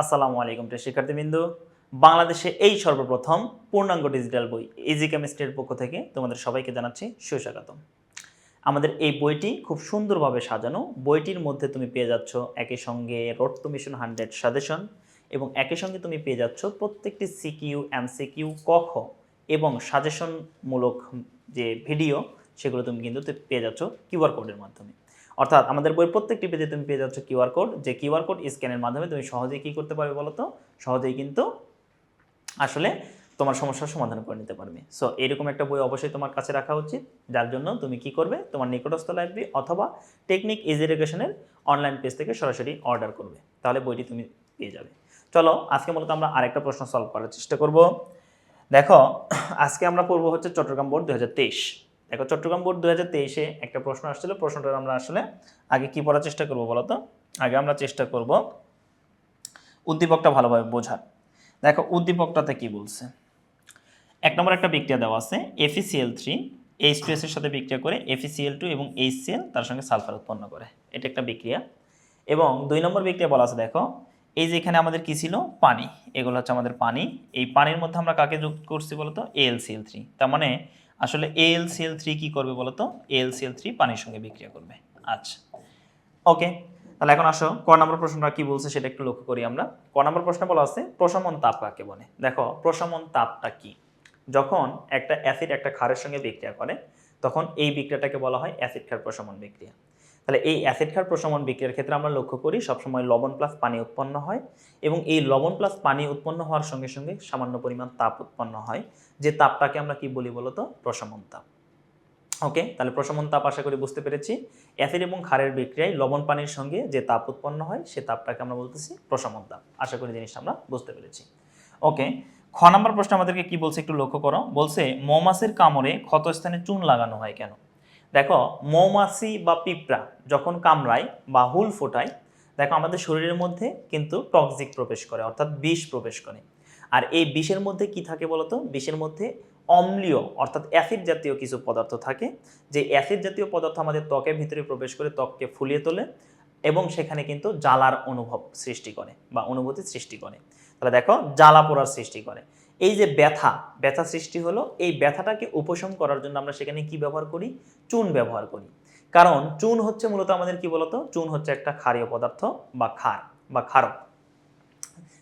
আসসালামু আলাইকুম প্রিয় শিক্ষার্থীবৃন্দ। বাংলাদেশে এই সর্বপ্রথম পূর্ণাঙ্গ ডিজিটাল বই ইজি কেমিস্ট্রির পক্ষ থেকে তোমাদের সবাইকে জানাচ্ছি সুস্বাগতম। আমাদের এই বইটি খুব সুন্দরভাবে সাজানো। বইটির মধ্যে তুমি পেয়ে যাচ্ছ একই সঙ্গে road to mission hundred suggestion এবং একই সঙ্গে তুমি পেয়ে যাচ্ছ প্রত্যেকটি সিকিউ এমসিকিউ কখ এবং সাজেশনমূলক যে ভিডিও, সেগুলো তুমি কিন্তু পেয়ে যাচ্ছ কিউআর কোডের মাধ্যমে। অর্থাৎ আমাদের বইয়ের প্রত্যেকটি পেজে তুমি পেয়ে যাচ্ছ কিউআর কোড। যে কিউআর কোড স্ক্যানের মাধ্যমে তুমি সহজেই কী করতে পারবে বলো তো? সহজেই কিন্তু আসলে তোমার সমস্যার সমাধান করে নিতে পারবে। সো এরকম একটা বই অবশ্যই তোমার কাছে রাখা উচিত, যার জন্য তুমি কি করবে? তোমার নিকটস্থ লাইব্রেরি অথবা টেকনিক ইজ এডুকেশনের অনলাইন পেজ থেকে সরাসরি অর্ডার করবে। তাহলে বইটি তুমি পেয়ে যাবে। চলো, আজকে মূলত আমরা আরেকটা প্রশ্ন সলভ করার চেষ্টা করব। দেখো, আজকে আমরা পড়ব হচ্ছে চট্টগ্রাম বোর্ড দু হাজার তেইশ। দেখো চট্টগ্রাম বোর্ড দু হাজার তেইশে একটা প্রশ্ন আসছিল প্রশ্নটা আমরা আসলে আগে কি পড়ার চেষ্টা করব বলতো আগে আমরা চেষ্টা করব উদ্দীপকটা ভালোভাবে বোঝার। দেখো উদ্দীপকটাতে কি বলছে? এক নম্বর একটা বিক্রিয়া দেওয়া আছে এফিসিএল থ্রি এইচ টু এর সাথে বিক্রিয়া করে এফিসিএল টু এবং এইচসিএল তার সঙ্গে সালফার উৎপন্ন করে। এটা একটা বিক্রিয়া। এবং দুই নম্বর বিক্রিয়া বলা আছে, দেখো, এই যে এখানে আমাদের কি ছিল? পানি। এগুলো হচ্ছে আমাদের পানি। এই পানির মধ্যে আমরা কাকে যুক্ত করছি বলতো এএলসিএল থ্রি তার মানে আসলে এল সিএল থ্রি কী করবে বলতো? এল সিএল থ্রি পানির সঙ্গে বিক্রিয়া করবে। আচ্ছা। ওকে তাহলে এখন আসো, ক নম্বর প্রশ্নটা কি বলছে সেটা একটু লক্ষ্য করি আমরা। ক নম্বর প্রশ্ন বলা আছে, প্রশমন তাপ কাকে বলে? দেখো, প্রশমন তাপটা কি? যখন একটা অ্যাসিড একটা খারের সঙ্গে বিক্রিয়া করে, তখন এই বিক্রিয়াটাকে বলা হয় অ্যাসিড খার প্রশমন বিক্রিয়া। তাহলে এই অ্যাসিড ক্ষার প্রশমন বিক্রিয়ার ক্ষেত্রে আমরা লক্ষ্য করি সবসময় লবণ প্লাস পানি উৎপন্ন হয় এবং এই লবণ প্লাস পানি উৎপন্ন হওয়ার সঙ্গে সঙ্গে সামান্য পরিমাণ তাপ উৎপন্ন হয়। যে তাপটাকে আমরা কি বলি বলতো? প্রশমন তাপ। ওকে তাহলে প্রশমন তাপ আশা করি বুঝতে পেরেছি। অ্যাসিড এবং ক্ষারের বিক্রিয়ায় লবণ পানির সঙ্গে যে তাপ উৎপন্ন হয়, সে তাপটাকে আমরা বলতেছি প্রশমন তাপ। আশা করি জিনিসটা আমরা বুঝতে পেরেছি। ওকে খ নম্বর প্রশ্ন আমাদেরকে কি বলছে একটু লক্ষ্য করো। বলছে, মৌমাছির কামড়ে ক্ষতস্থানে চুন লাগানো হয় কেন? দেখো, মৌমাছি বা পিঁপড়া যখন কামড়ায় বা হুল ফোটায়, দেখো আমাদের শরীরের মধ্যে কিন্তু টক্সিক প্রবেশ করে, অর্থাৎ বিষ প্রবেশ করে। আর এই বিষের মধ্যে কি থাকে বলতো? বিষের মধ্যে অম্লীয়, অর্থাৎ অ্যাসিড জাতীয় কিছু পদার্থ থাকে। যে অ্যাসিড জাতীয় পদার্থ আমাদের ত্বকের ভিতরে প্রবেশ করে ত্বককে ফুলিয়ে তোলে এবং সেখানে কিন্তু জ্বালার অনুভব সৃষ্টি করে বা অনুভূতি সৃষ্টি করে। তাহলে দেখো, জ্বালা পোড়ার সৃষ্টি করে। এই যে ব্যথা ব্যথা সৃষ্টি হলো, এই ব্যথাটাকে উপশম করার জন্য আমরা সেখানে কি ব্যবহার করি? চুন ব্যবহার করি। কারণ চুন হচ্ছে মূলত আমাদের কি বলতো? চুন হচ্ছে একটা ক্ষারীয় পদার্থ বা ক্ষার বা ক্ষারক।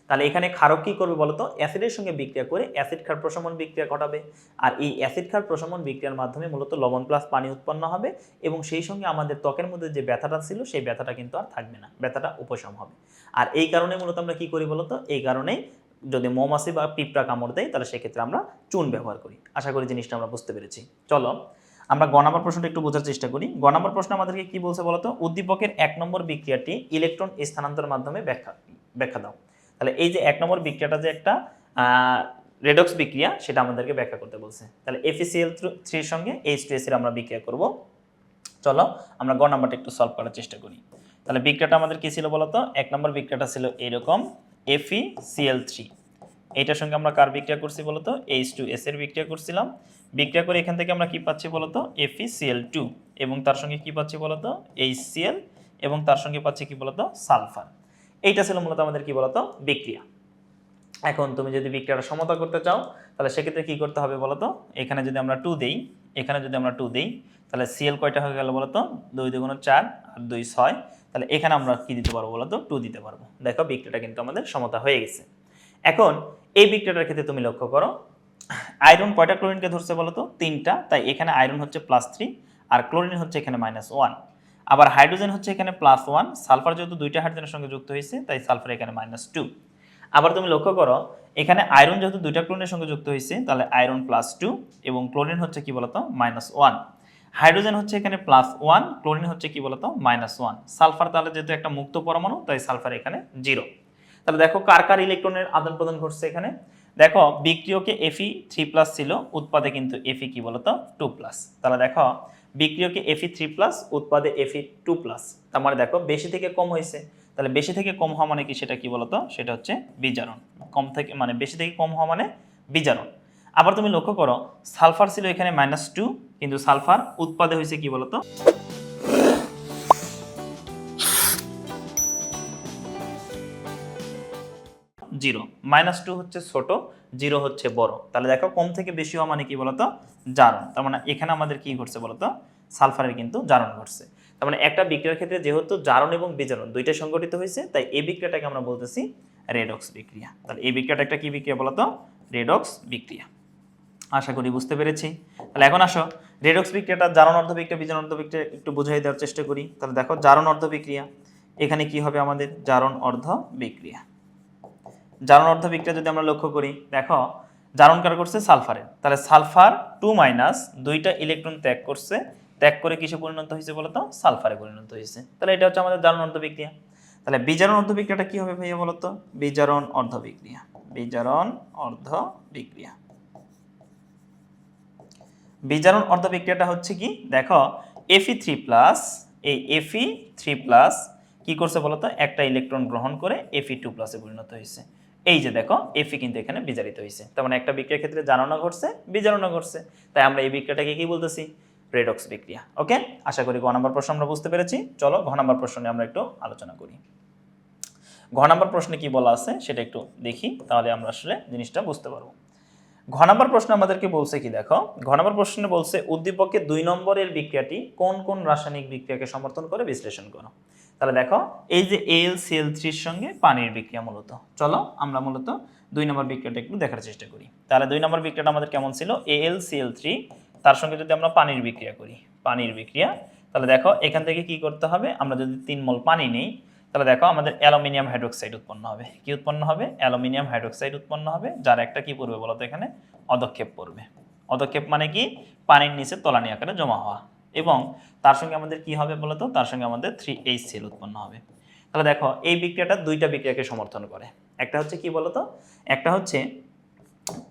তাহলে এখানে ক্ষারক কি করবে বলতো? অ্যাসিডের সঙ্গে বিক্রিয়া করে অ্যাসিড ক্ষার প্রশমন বিক্রিয়া ঘটাবে। আর এই অ্যাসিড ক্ষার প্রশমন বিক্রিয়ার মাধ্যমে মূলত লবণ প্লাস পানি উৎপন্ন হবে এবং সেই সঙ্গে আমাদের ত্বকের মধ্যে যে ব্যথাটা ছিল, সেই ব্যথাটা কিন্তু আর থাকবে না। ব্যথাটা উপশম হবে। আর এই কারণে মূলত আমরা কি করি বলতো? এই কারণেই যদি মৌমাছি বা পিঁপড়া কামড় দেয়, তাহলে সেক্ষেত্রে আমরা চুন ব্যবহার করি। আশা করি জিনিসটা আমরা বুঝতে পেরেছি। চলো, আমরা গ নম্বর প্রশ্নটা একটু বোঝার চেষ্টা করি। গ নম্বর প্রশ্ন আমাদেরকে কি বলছে বলতো? উদ্দীপকের এক নম্বর বিক্রিয়াটি ইলেকট্রন স্থানান্তরের মাধ্যমে ব্যাখ্যা ব্যাখ্যা দাও। তাহলে এই যে এক নম্বর বিক্রিয়াটা যে একটা রেডক্স বিক্রিয়া, সেটা আমাদেরকে ব্যাখ্যা করতে বলছে। তাহলে এফিসিএল থ্রির সঙ্গে এইচ টু এর আমরা বিক্রিয়া করব। চলো, আমরা গ নাম্বারটা একটু সলভ করার চেষ্টা করি। তাহলে বিক্রিয়াটা আমাদের কি ছিল বলতো? এক নম্বর বিক্রিয়াটা ছিল এরকম। এফি থ্রি এইটার সঙ্গে আমরা কার বিক্রিয়া করছি বলতো? এইচ টু এস এর বিক্রিয়া করছিলাম। বিক্রিয়া করে এখান থেকে আমরা কি পাচ্ছি বলতো? এফি টু এবং তার সঙ্গে কি পাচ্ছি বলতো? এইচ সিএল এবং তার সঙ্গে পাচ্ছি কি বলতো? সালফার। এইটা ছিল মূলত আমাদের কি বলতো? বিক্রিয়া। এখন তুমি যদি বিক্রিয়াটা সমতা করতে চাও, তাহলে সেক্ষেত্রে কি করতে হবে বলতো? এখানে যদি আমরা টু দেই, এখানে যদি আমরা টু দেই, তাহলে সিএল কয়টা হয়ে গেল বলতো? দুই দুগুণ চার আর দুই ছয়। তাহলে এখানে আমরা কি দিতে পারব বলতো? টু দিতে পারব। দেখো বিক্রিয়াটা কিন্তু আমাদের সমতা হয়ে গেছে। এখন এই বিক্রিয়াটার ক্ষেত্রে তুমি লক্ষ্য করো আয়রন কয়টা ক্লোরিনকে ধরছে বলতো? তিনটা, তাই এখানে আয়রন হচ্ছে প্লাস থ্রি আর ক্লোরিন হচ্ছে এখানে মাইনাস ওয়ান আবার হাইড্রোজেন হচ্ছে এখানে প্লাস ওয়ান সালফার যেহেতু দুইটা হাইড্রোজেনের সঙ্গে যুক্ত হয়েছে, তাই সালফার এখানে মাইনাস টু আবার তুমি লক্ষ্য করো, এখানে আয়রন যেহেতু দুইটা ক্লোরিনের সঙ্গে যুক্ত হয়েছে, তাহলে আয়রন প্লাস টু এবং ক্লোরিন হচ্ছে কি বলতো? মাইনাস ওয়ান হাইড্রোজেন হচ্ছে এখানে প্লাস ওয়ান ক্লোরিন হচ্ছে কি বলতো? মাইনাস ওয়ান সালফার তাহলে যেহেতু একটা মুক্ত পরমাণু, তাই সালফার এখানে জিরো তাহলে দেখো কার কার ইলেকট্রনের আদান প্রদান ঘটছে এখানে? দেখো, বিক্রিয়কে এফি থ্রি প্লাস ছিল, উৎপাদে কিন্তু এফি কি বলতো? টু প্লাস তাহলে দেখো, বিক্রিয়কে এফি থ্রি প্লাস উৎপাদে এফি টু প্লাস তার মানে দেখো, বেশি থেকে কম হয়েছে। তাহলে বেশি থেকে কম হওয়া মানে কি সেটা কি বলতো? সেটা হচ্ছে বিজারণ। কম থেকে মানে বেশি থেকে কম হওয়া মানে বিজারণ। আবার তুমি লক্ষ্য করো, সালফার ছিল এখানে মাইনাস টু কিন্তু সালফার উৎপাদে হয়েছে কি বলতো? জিরো মাইনাস টু হচ্ছে ছোট জিরো হচ্ছে বড়। তাহলে দেখো, কম থেকে বেশি হওয়া মানে কি বলতো? জারণ। তার মানে এখানে আমাদের কি ঘটছে বলতো? সালফারের কিন্তু জারণ ঘটছে। তার মানে একটা বিক্রিয়ার ক্ষেত্রে যেহেতু জারণ এবং বিজারণ দুইটা সংগঠিত হয়েছে, তাই এই বিক্রিয়াটাকে আমরা বলতেছি রেডক্স বিক্রিয়া। তাহলে এই বিক্রিয়াটা একটা কি বিক্রিয়া বলতো? রেডক্স বিক্রিয়া। আশা করি বুঝতে পেরেছি। তাহলে এখন আসো রেডক্স বিক্রিয়াটা জারণ অর্ধ বিক্রিয়া বিজারণ অর্ধ বিক্রিয়া একটু বোঝাই দেওয়ার চেষ্টা করি। তাহলে দেখো, জারণ অর্ধ বিক্রিয়া, এখানে কি হবে আমাদের? জারণ অর্ধ বিক্রিয়া। জারণ অর্ধ বিক্রিয়া যদি আমরা লক্ষ্য করি, দেখো, জারণ কার করছে? সালফারের তাহলে সালফার টু মাইনাস দুইটা ইলেকট্রন ত্যাগ করছে। ত্যাগ করে কিসে পরিণত হয়েছে বলতো? সালফারে পরিণত হয়েছে। তাহলে এটা হচ্ছে আমাদের জারণ অর্ধ বিক্রিয়া। তাহলে বিজারণ অর্ধ বিক্রিয়াটা কি হবে ভাইয়া বলতো? বিজারণ অর্ধ বিক্রিয়া। বিজারণ অর্ধ বিক্রিয়া। বিজারণ অর্ধ বিক্রিয়াটা হচ্ছে কি? দেখো এফি থ্রি প্লাস এই এফি থ্রি প্লাস কি করছে বলতো? একটা ইলেকট্রন গ্রহণ করে এফি টু প্লাসে পরিণত হয়েছে। এই যে দেখো এফি কিন্তু এখানে বিজারিত হয়েছে। তার মানে একটা বিক্রিয়ার ক্ষেত্রে জানানো ঘটছে, বিজারণও ঘটছে। তাই আমরা এই বিক্রিয়াটাকে কি বলতেছি? রেডক্স বিক্রিয়া। ওকে আশা করি ঘ নম্বর প্রশ্ন আমরা বুঝতে পেরেছি। চলো, ঘ নম্বর প্রশ্ন আমরা একটু আলোচনা করি। ঘ নম্বর প্রশ্নে কি বলা আছে? সেটা একটু দেখি, তাহলে আমরা আসলে জিনিসটা বুঝতে পারব। ঘ প্রশ্ন আমাদেরকে বলছে কি দেখো? ঘ নম্বর প্রশ্নে বলছে, উদ্দীপকের দুই নম্বরের বিক্রিয়াটি কোন কোন রাসায়নিক বিক্রিয়াকে সমর্থন করে বিশ্লেষণ করো? তাহলে দেখো, এই যে এল থ্রির সঙ্গে পানির বিক্রিয়া মূলত। চলো আমরা মূলত দুই নম্বর বিক্রিয়াটা একটু দেখার চেষ্টা করি। তাহলে দুই নম্বর বিক্রিয়াটা আমাদের কেমন ছিল? এল সিএল থ্রি তার সঙ্গে যদি আমরা পানির বিক্রিয়া করি, পানির বিক্রিয়া, তাহলে দেখো, এখান থেকে কি করতে হবে? আমরা যদি তিন মোল পানি নেই তাহলে দেখো আমাদের অ্যালুমিনিয়াম হাইড্রোক্সাইড উৎপন্ন হবে। কি উৎপন্ন হবে? অ্যালুমিনিয়াম হাইড্রোক্সাইড উৎপন্ন হবে, যার একটা কি পড়বে বলতো এখানে? অদক্ষেপ পড়বে। অদক্ষেপ মানে কি? পানির নিচে তলানি আকারে জমা হওয়া। এবং তার সঙ্গে আমাদের কি হবে বলতো? তার সঙ্গে আমাদের থ্রি এইচ সেল উৎপন্ন হবে। তাহলে দেখো, এই বিক্রিয়াটা দুইটা বিক্রিয়াকে সমর্থন করে। একটা হচ্ছে কি বলতো? একটা হচ্ছে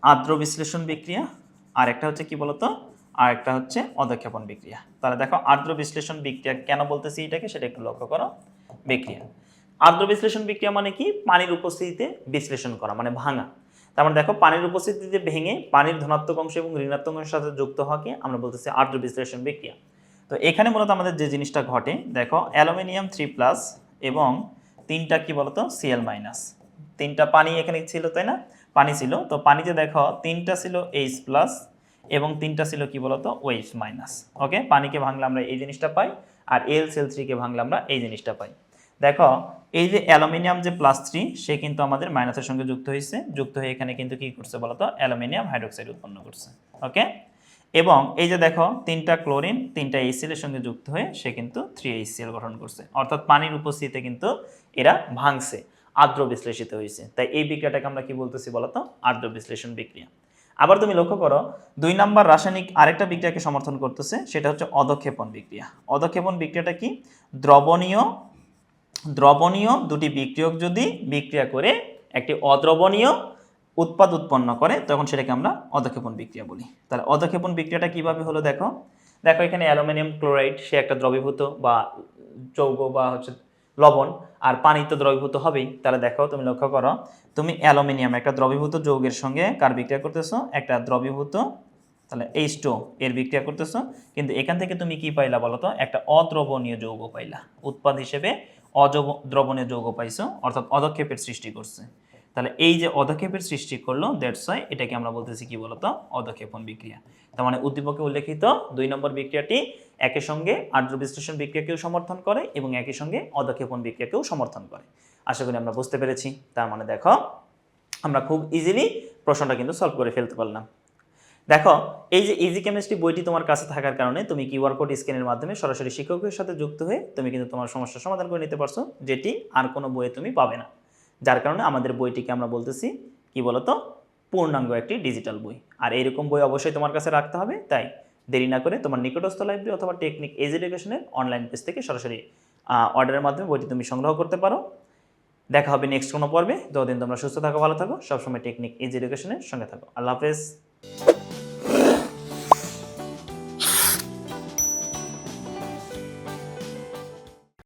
আর্দ্র বিশ্লেষণ বিক্রিয়া, আর একটা হচ্ছে কি বলতো? আর একটা হচ্ছে অধক্ষেপণ বিক্রিয়া। তাহলে দেখো, আর্দ্র বিশ্লেষণ বিক্রিয়া কেন বলতেছি এটাকে? সেটা একটু লক্ষ্য করো। বিক্রিয়া। আর্দ্র বিশ্লেষণ বিক্রিয়া মানে কি? পানির উপস্থিতিতে বিশ্লেষণ করা মানে ভাঙা। তার মানে দেখো, পানির উপস্থিতিতে ভেঙে পানির ধনাত্মক অংশ এবং ঋণাত্মক অংশের সাথে যুক্ত হওয়াকে আমরা বলতেছি আর্দ্র বিশ্লেষণ বিক্রিয়া। তো এখানে মূলত আমাদের যে জিনিসটা ঘটে, দেখো, অ্যালুমিনিয়াম থ্রি প্লাস এবং তিনটা কি বলতো? সিএল মাইনাস তিনটা পানি এখানে ছিল, তাই না? পানি ছিল। তো পানিতে দেখো, তিনটা ছিল এইচ প্লাস এবং তিনটা ছিল কি বলতো? ওয়েভ মাইনাস ওকে পানিকে ভাঙলে আমরা এই জিনিসটা পাই আর এল সেল থ্রিকে ভাঙলে আমরা এই জিনিসটা পাই। দেখো, এই যে অ্যালুমিনিয়াম যে প্লাস থ্রি সে কিন্তু আমাদের মাইনাসের সঙ্গে যুক্ত হয়েছে। যুক্ত হয়ে এখানে কিন্তু কি করছে বলতো অ্যালুমিনিয়াম হাইড্রোক্সাইড উৎপন্ন করছে। ওকে এবং এই যে দেখো, তিনটা ক্লোরিন তিনটা এইচসিএল এর সঙ্গে যুক্ত হয়ে সে কিন্তু থ্রি এইচসিএল গঠন করছে। অর্থাৎ পানির উপস্থিতিতে কিন্তু এরা ভাঙছে, আর্দ্র বিশ্লেষিত হয়েছে। তাই এই বিক্রিয়াটাকে আমরা কি বলতেছি বলতো আর্দ্র বিশ্লেষণ বিক্রিয়া। আবার তুমি লক্ষ্য করো, দুই নাম্বার রাসায়নিক আরেকটা বিক্রিয়াকে সমর্থন করতেছে, সেটা হচ্ছে অধক্ষেপণ বিক্রিয়া। অধক্ষেপণ বিক্রিয়াটা কি? দ্রবণীয় দ্রবণীয় দুটি বিক্রিয়ক যদি বিক্রিয়া করে একটি অদ্রবণীয় উৎপাদ উৎপন্ন করে, তখন সেটাকে আমরা অধক্ষেপণ বিক্রিয়া বলি। তাহলে অধক্ষেপণ বিক্রিয়াটা কীভাবে হলো দেখো? দেখো এখানে অ্যালুমিনিয়াম ক্লোরাইড, সে একটা দ্রবীভূত বা যৌগ বা হচ্ছে লবণ, আর পানি তো দ্রবীভূত হবেই। তাহলে দেখো, তুমি লক্ষ্য করো, তুমি অ্যালুমিনিয়াম একটা দ্রবীভূত যৌগের সঙ্গে কার বিক্রিয়া করতেছো? একটা দ্রবীভূত, তাহলে এইচ টু এর বিক্রিয়া করতেছো। কিন্তু এখান থেকে তুমি কি পাইলা বলো তো একটা অদ্রবণীয় যৌগ পাইলা, উৎপাদ হিসেবে অজব দ্রবণীয় যৌগ পাইছো, অর্থাৎ অধক্ষেপের সৃষ্টি করছে। তাহলে এই যে অধক্ষেপের সৃষ্টি করল ওয়াই এটাকে আমরা বলতেছি কি বলতো? অধক্ষেপণ বিক্রিয়া। তার মানে উদ্দীপকে উল্লেখিত দুই নম্বর বিক্রিয়াটি একই সঙ্গে আর্দ্র বিশ্লেষণ বিক্রিয়াকেও সমর্থন করে এবং একই সঙ্গে অধক্ষেপণ বিক্রিয়াকেও সমর্থন করে। আশা করি আমরা বুঝতে পেরেছি। তার মানে দেখো, আমরা খুব ইজিলি প্রশ্নটা কিন্তু সলভ করে ফেলতে পারলাম। দেখো, এই যে ইজি কেমিস্ট্রি বইটি তোমার কাছে থাকার কারণে তুমি কিউআর কোড স্ক্যানের মাধ্যমে সরাসরি শিক্ষকের সাথে যুক্ত হয়ে তুমি কিন্তু তোমার সমস্যার সমাধান করে নিতে পারছ, যেটি আর কোনো বইয়ে তুমি পাবে না। যার কারণে আমাদের বইটিকে আমরা বলতেছি, কি বলতো? পূর্ণাঙ্গ একটি ডিজিটাল বই। আর এইরকম বই অবশ্যই তোমার কাছে রাখতে হবে, তাই দেরি না করে তোমার নিকটস্থ লাইব্রেরি অথবা টেকনিক এজ এডুকেশনের অনলাইন পেজ থেকে সরাসরি অর্ডারের মাধ্যমে বইটি তুমি সংগ্রহ করতে পারো। দেখা হবে নেক্সট কোনো পর্বে। যতদিন তোমরা সুস্থ থাকো, ভালো থাকো, সবসময় টেকনিক এজ এডুকেশনের সঙ্গে থাকো। আল্লাহ হাফেজ।